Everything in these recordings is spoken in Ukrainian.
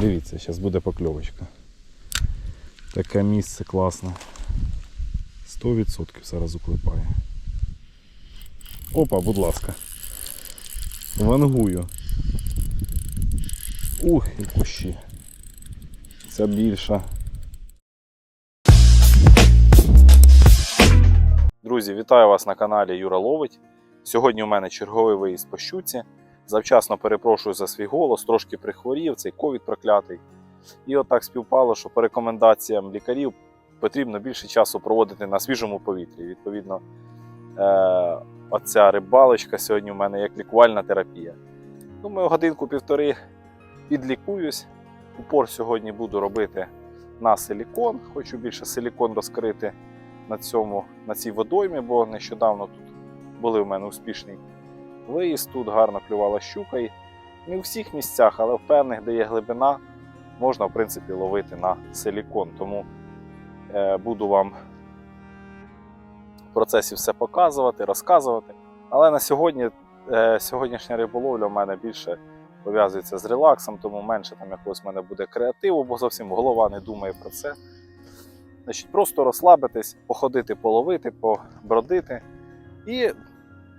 Дивіться, зараз буде покльовочка. Таке місце класне. 100% зараз уклепає. Опа, будь ласка. Вангую. Ух, і кущі. Це більша. Друзі, вітаю вас на каналі Юра Ловить. Сьогодні у мене черговий виїзд по щуці. Завчасно перепрошую за свій голос, трошки прихворів, цей ковід проклятий. І от так співпало, що по рекомендаціям лікарів потрібно більше часу проводити на свіжому повітрі. Відповідно, е- оця рибалочка сьогодні у мене як лікувальна терапія. Думаю, годинку-півтори підлікуюсь. Упор сьогодні буду робити на силікон. Хочу більше силікон розкрити на, цьому, на цій водоймі, бо нещодавно тут були в мене успішний виїзд. Тут гарно клювала щука. І не у всіх місцях, але в певних, де є глибина, можна в принципі ловити на силікон. Тому е, буду вам в процесі все показувати, розказувати. Але на сьогодні е, сьогоднішня риболовля в мене більше пов'язується з релаксом, тому менше там якогось в мене буде креативу, бо зовсім голова не думає про це. Значить, просто розслабитись, походити, половити, побродити і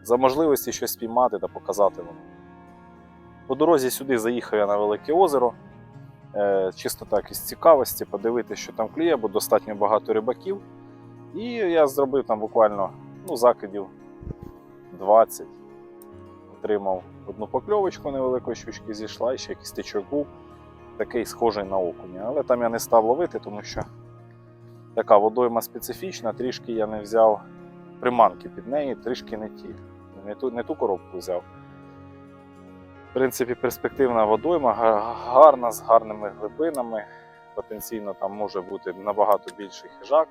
за можливості щось спіймати та показати вам. По дорозі сюди заїхав я на Велике озеро. Е, чисто так із цікавості, подивитися, що там клює, бо достатньо багато рибаків. І я зробив там буквально ну, закидів 20. Отримав одну покльовочку невеликої щучки зійшла, і ще якийсь тичок був, такий схожий на окуня. Але там я не став ловити, тому що така водойма специфічна, трішки я не взяв приманки під неї, трішки не ті. Не ту, не ту коробку взяв. В принципі, перспективна водойма, гарна, з гарними глибинами. Потенційно там може бути набагато більший хижак.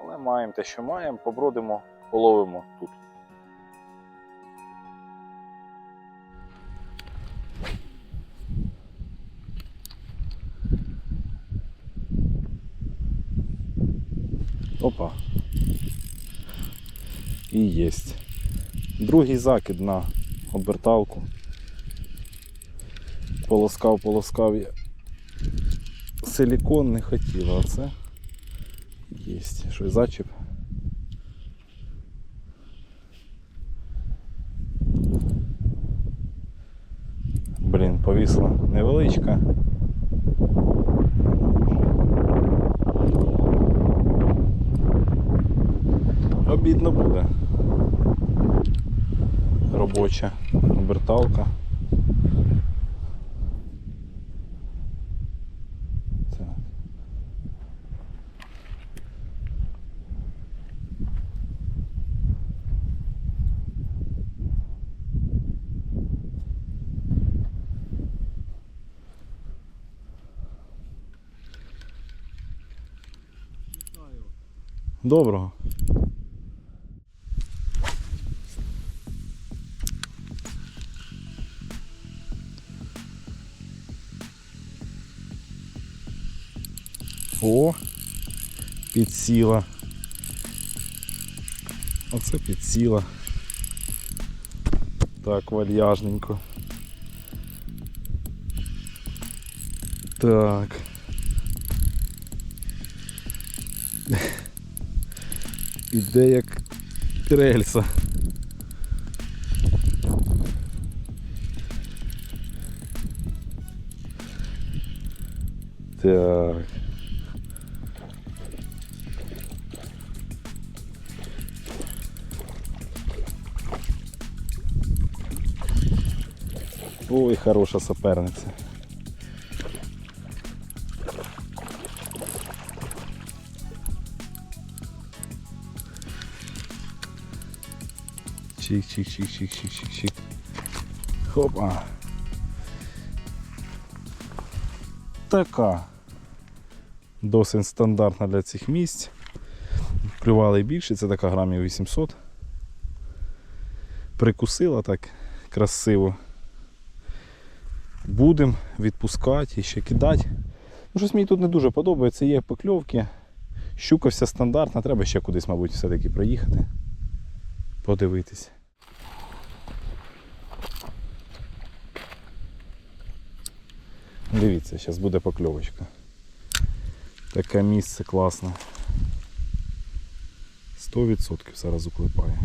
Але маємо те, що маємо, побродимо, половимо тут. Опа. І єсть. Другий закид на оберталку. Полоскав, полоскав я. Силікон не хотів, а це єсть. Щось зачіп. Блін, повісла невеличка. Обідно буде. Робоча оберталка. Так. Доброго. Підсіла. Оце підсіла. Так, вальяжненько. Так. Іде як рельса. Так. Ой, хороша соперниця. Чик-чик-чик-чик-чик-чик-чик. Хопа. Така. Досить стандартна для цих місць. Клювали більше, це така грамів 800. Прикусила так красиво. Будемо відпускати і ще кидати. Ну, щось мені тут не дуже подобається, є покльовки. Щука вся стандартна, треба ще кудись, мабуть, все-таки проїхати. Подивитись. Дивіться, зараз буде покльовочка. Таке місце класне. 100% зараз уклепає.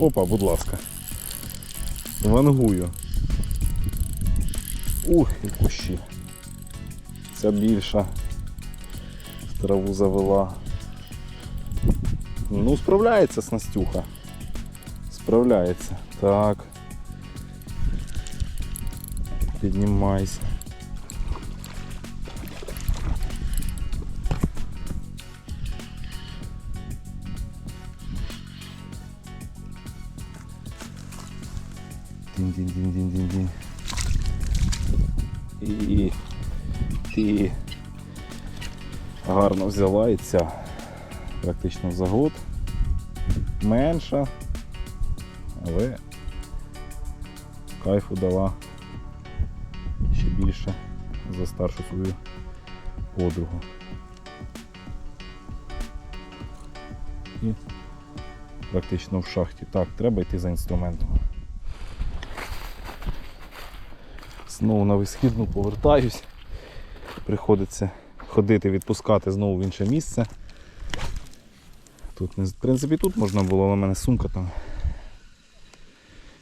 Опа, будь ласка. Вангую. Ух, і кущі. Ця більша. В траву завела. Ну, справляється Снастюха. Справляється. Так. Піднімайся. Дінь-дінь-дінь-дінь-дінь. І ти гарно взяла і ця практично в загод. Менша, але кайфу дала ще більше за старшу свою подругу. І практично в шахті. Так, треба йти за інструментом. Знову на висхідну повертаюсь. Приходиться ходити, відпускати знову в інше місце. Тут, в принципі, тут можна було, але в мене сумка там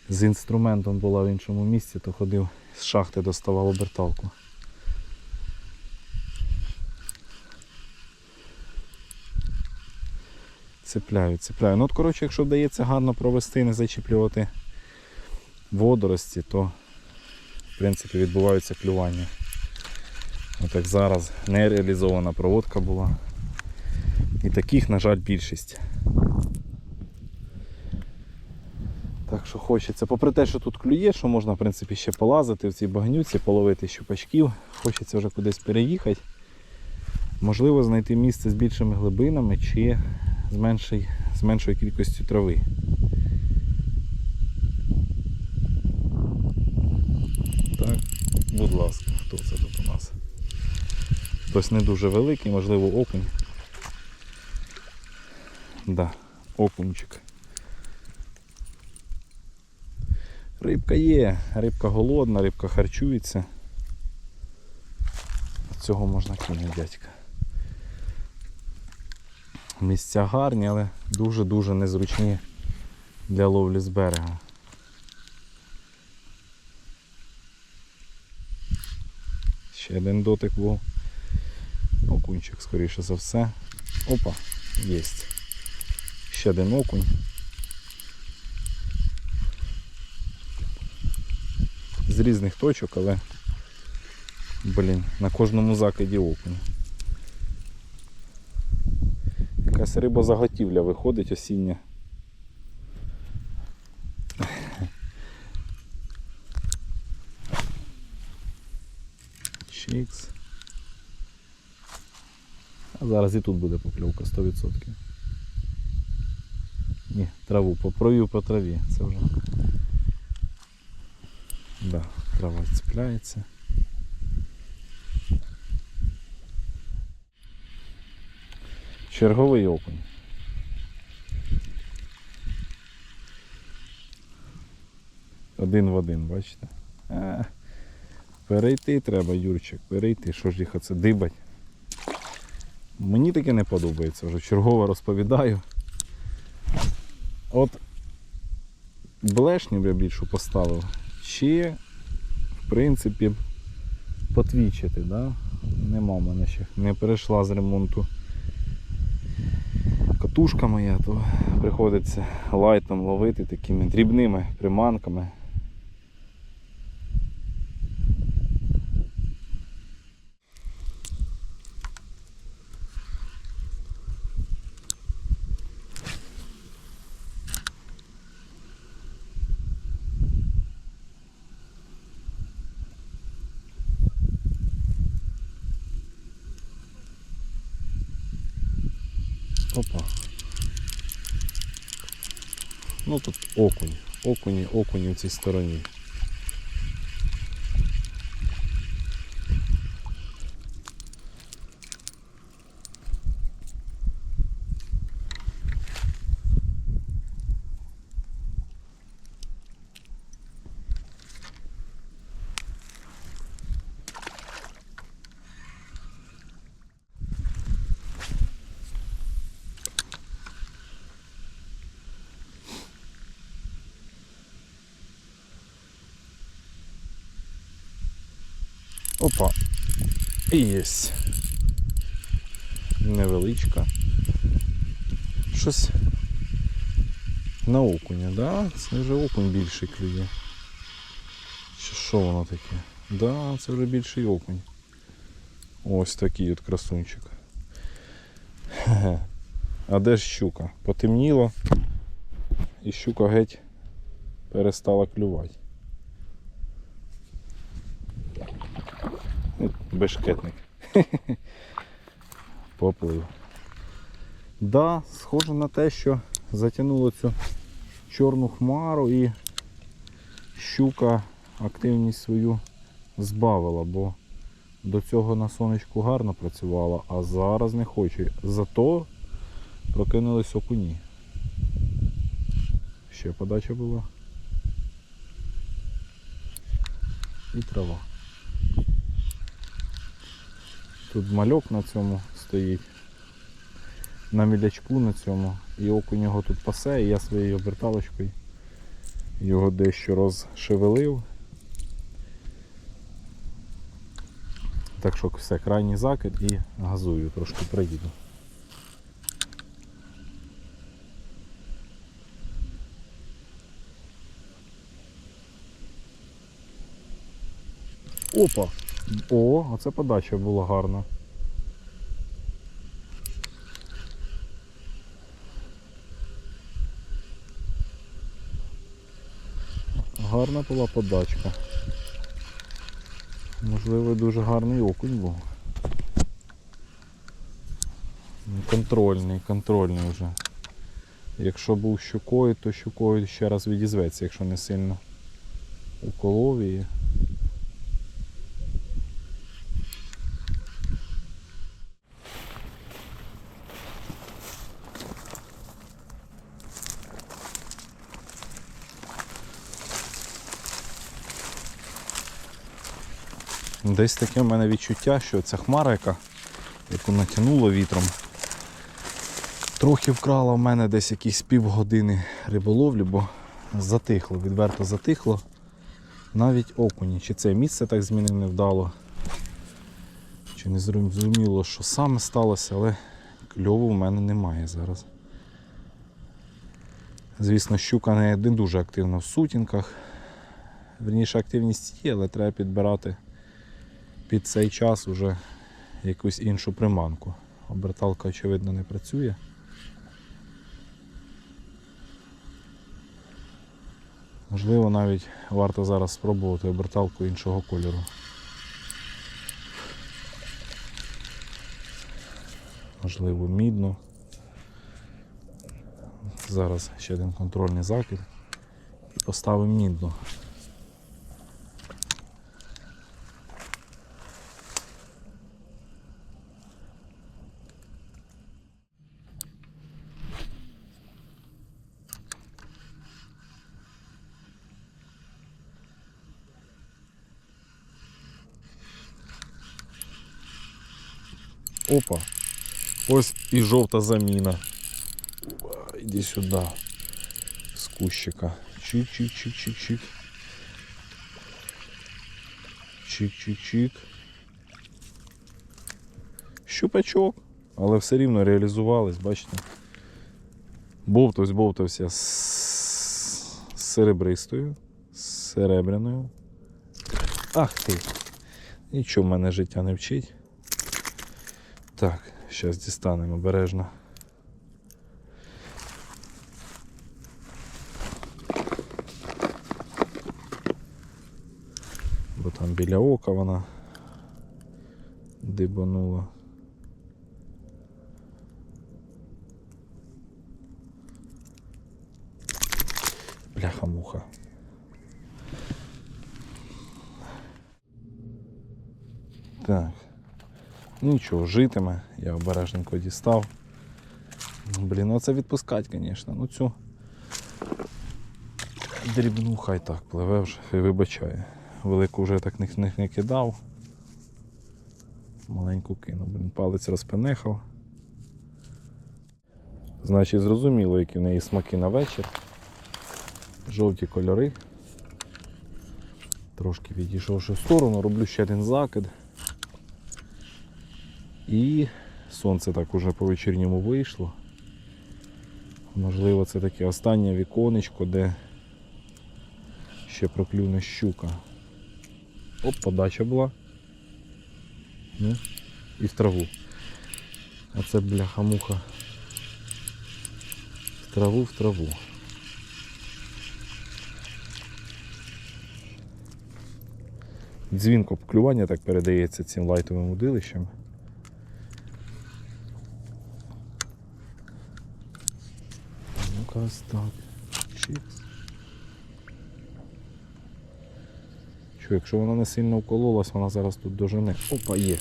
з інструментом була в іншому місці, то ходив з шахти, доставав оберталку. Цепляю, цепляю. Ну от, коротше, якщо вдається гарно провести, не зачіплювати водорості, то в принципі відбуваються клювання. От як зараз нереалізована проводка була. І таких, на жаль, більшість. Так що хочеться, попри те, що тут клює, що можна в принципі ще полазити в цій багнюці, половити щупачків, хочеться вже кудись переїхати. Можливо, знайти місце з більшими глибинами чи з, менший, з меншою кількістю трави. Так, будь ласка, хто це тут у нас? Хтось не дуже великий, можливо, окунь. Да, окунчик. Рибка є, рибка голодна, рибка харчується. Цього можна кинути, дядька. Місця гарні, але дуже-дуже незручні для ловлі з берега. Ще один дотик був. Окунчик, скоріше за все. Опа, єсть. Ще один окунь. З різних точок, але блін, на кожному закиді окунь. Якась рибозаготівля виходить осіння. Чікс. А зараз і тут буде покльовка 100%. Ні, траву попровів по траві. Це вже. Да, трава цепляється. Черговий окунь. Один в один, бачите? А, перейти треба, Юрчик, перейти. Що ж їх оце дибать? Мені таке не подобається, вже чергово розповідаю. От блешню б я більшу поставив. Чи, в принципі, потвічити, да? Нема в мене ще. Не перейшла з ремонту катушка моя, то приходиться лайтом ловити такими дрібними приманками. Опа. Ну тут окунь. Окуні, окуні в цій стороні. Опа. Єсть. Невеличка. Щось на окуня, да? Це вже окунь більший клює. Чи що воно таке? Да, це вже більший окунь. Ось такий от красунчик. А де ж щука? Потемніло і щука геть перестала клювати. Ну, Бешкетник. Поплив. Да, схоже на те, що затягнуло цю чорну хмару і щука активність свою збавила, бо до цього на сонечку гарно працювала, а зараз не хоче. Зато прокинулись окуні. Ще подача була. І трава. Тут мальок на цьому стоїть. На мілячку на цьому. І окунь його тут пасе, і я своєю оберталочкою його дещо розшевелив. Так що все, крайній закид і газую, трошки проїду. Опа! О, оце подача була гарна. Гарна була подачка. Можливо, дуже гарний окунь був. Ну, Контрольний, контрольний вже. Якщо був щукою, то щукою ще раз відізветься, якщо не сильно уколов і Десь таке в мене відчуття, що ця хмара, яка, яку натягнуло вітром, трохи вкрала в мене десь якісь півгодини риболовлі, бо затихло, відверто затихло. Навіть окуні. Чи це місце так змінив невдало, чи не зрозуміло, що саме сталося, але кльову в мене немає зараз. Звісно, щука не дуже активна в сутінках. Верніше активність є, але треба підбирати під цей час уже якусь іншу приманку. Оберталка, очевидно, не працює. Можливо, навіть варто зараз спробувати оберталку іншого кольору. Можливо, мідну. Зараз ще один контрольний закид і поставимо мідну. Опа. Ось і жовта заміна. Іди сюди. З кущика. Чик-чик-чик-чик-чик. Чик-чик-чик. Щупачок. Але все рівно реалізувались, бачите. Бовтався, бовтався з серебристою, з серебряною. Ах ти! Нічого в мене життя не вчить. Так, зараз дістанемо обережно. Бо там біля ока вона дибанула. Бляха-муха. Так. Нічого, житиме, я обережненько дістав. Ну, Блін, оце відпускать, звісно. Ну цю дрібну хай так пливе вже, хай вибачає. Велику вже так не, не кидав. Маленьку кинув, блін, палець розпенехав. Значить, зрозуміло, які в неї смаки на вечір. Жовті кольори. Трошки відійшовши в сторону, роблю ще один закид. І сонце так уже по вечірньому вийшло. Можливо, це таке останнє віконечко, де ще проклюне щука. Оп, подача була. Ну, і в траву. А це бляха-муха. В траву, в траву. Дзвінко клювання так передається цим лайтовим удилищем. Ну-ка ось так. Чікс. Що, якщо вона не сильно вкололась, вона зараз тут дожене. Опа, є.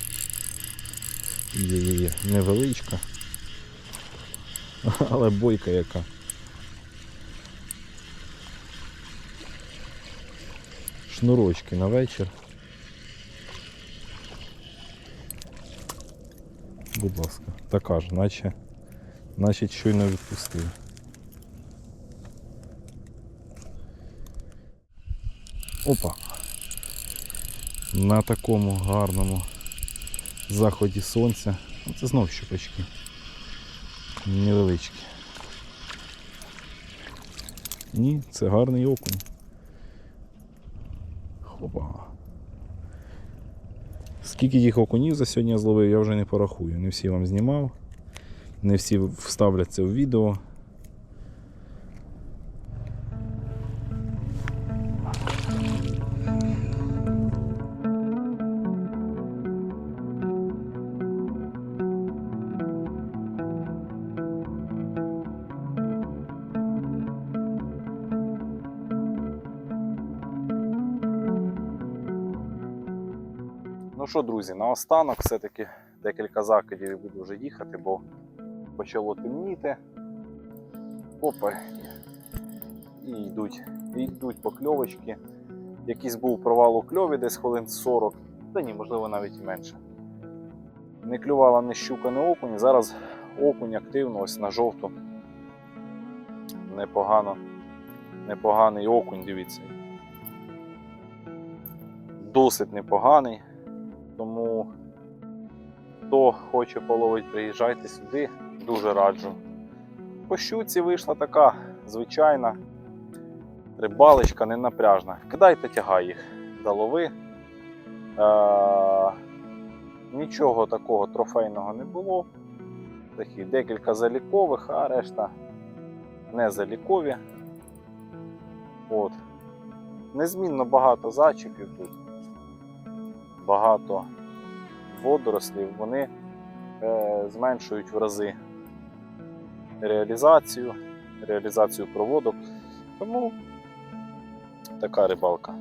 Є, є, є. Невеличка. Але бойка яка. Шнурочки на вечір. Будь ласка, така ж, наче, наче щойно відпустив. Опа. На такому гарному заході сонця. Ну, Це знов щупачки. Невеличкі. Ні, це гарний окунь. Хопа. Скільки їх окунів за сьогодні я зловив, я вже не порахую. Не всі вам знімав, не всі вставляться в відео. Що, друзі, наостанок все-таки декілька закидів і буду вже їхати, бо почало темніти. Опа. І йдуть, і йдуть покльовочки. Якийсь був провал у кльові десь хвилин 40, та ні, можливо навіть менше. Не клювала ні щука, ні окунь. Зараз окунь активно ось на жовту. Непогано. Непоганий окунь, дивіться. Досить непоганий. Тому хто хоче половити, приїжджайте сюди, дуже раджу. По щуці вийшла така звичайна рибалочка, не напряжна. Кидайте, тягай їх до лови. Е- нічого такого трофейного не було. Такі декілька залікових, а решта не залікові. От. Незмінно багато зачіпів тут багато водорослів, вони е, зменшують в рази реалізацію, реалізацію проводок. Тому така рибалка.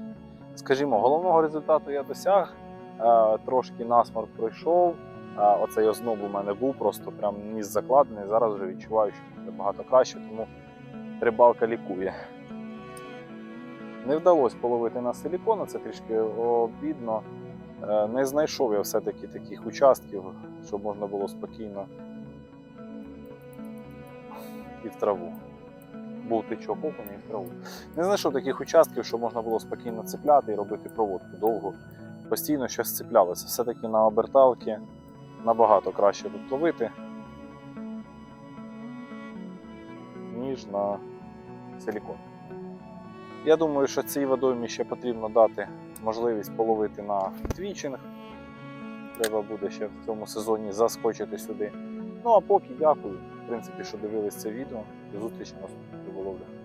Скажімо, головного результату я досяг, е, трошки насморк пройшов. Е, оцей озноб у мене був, просто прям ніс закладений. Зараз вже відчуваю, що буде багато краще, тому рибалка лікує. Не вдалося половити на силікона, це трішки обідно. Е, Не знайшов я все-таки таких участків, щоб можна було спокійно і в траву. Був тичок окуня і в траву. Не знайшов таких участків, щоб можна було спокійно цепляти і робити проводку довго. Постійно щось цеплялося. Все-таки на оберталки набагато краще тут ловити, ніж на силікон. Я думаю, що цій водоймі ще потрібно дати можливість половити на твічинг. Треба буде ще в цьому сезоні заскочити сюди. Ну а поки дякую, в принципі, що дивились це відео. До зустрічі на наступній риболовлі.